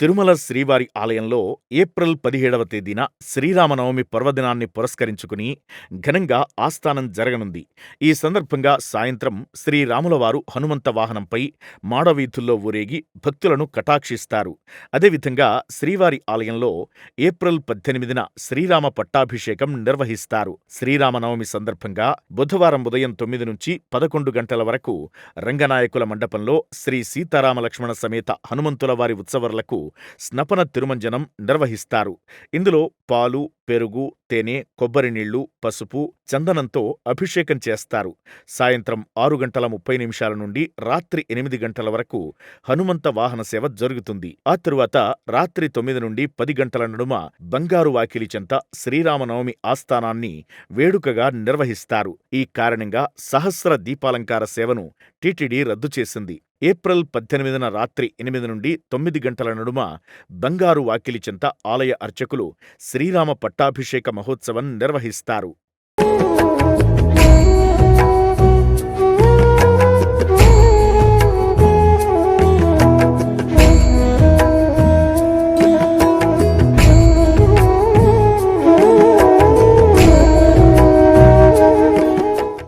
తిరుమల శ్రీవారి ఆలయంలో ఏప్రిల్ పదిహేడవ తేదీన శ్రీరామనవమి పర్వదినాన్ని పురస్కరించుకుని ఘనంగా ఆస్థానం జరగనుంది. ఈ సందర్భంగా సాయంత్రం శ్రీరాములవారు హనుమంత వాహనంపై మాడవీధుల్లో ఊరేగి భక్తులను కటాక్షిస్తారు. అదేవిధంగా శ్రీవారి ఆలయంలో ఏప్రిల్ పద్దెనిమిదిన శ్రీరామ పట్టాభిషేకం నిర్వహిస్తారు. శ్రీరామనవమి సందర్భంగా బుధవారం ఉదయం తొమ్మిది నుంచి పదకొండు గంటల వరకు రంగనాయకుల మండపంలో శ్రీ సీతారామలక్ష్మణ సమేత హనుమంతుల వారి ఉత్సవర్లకు స్నపన తిరుమంజనం నిర్వహిస్తారు. ఇందులో పాలు పెరుగు తేనె కొబ్బరి నీళ్ళు పసుపు చందనంతో అభిషేకం చేస్తారు. సాయంత్రం ఆరు గంటల ముప్పై నిమిషాల నుండి రాత్రి ఎనిమిది గంటల వరకు హనుమంత వాహన సేవ జరుగుతుంది. ఆ తరువాత రాత్రి తొమ్మిది నుండి పది గంటల నడుమ బంగారు వాకిలి చెంత శ్రీరామనవమి ఆస్థానాన్ని వేడుకగా నిర్వహిస్తారు. ఈ కారణంగా సహస్ర దీపాలంకార సేవను టీటీడీ రద్దు చేసింది. ఏప్రిల్ పద్దెనిమిదిన రాత్రి ఎనిమిది నుండి తొమ్మిది గంటల నడుమ బంగారు వాకిలి చెంత ఆలయ అర్చకులు శ్రీరామ పట్టాభిషేక మహోత్సవం నిర్వహిస్తారు.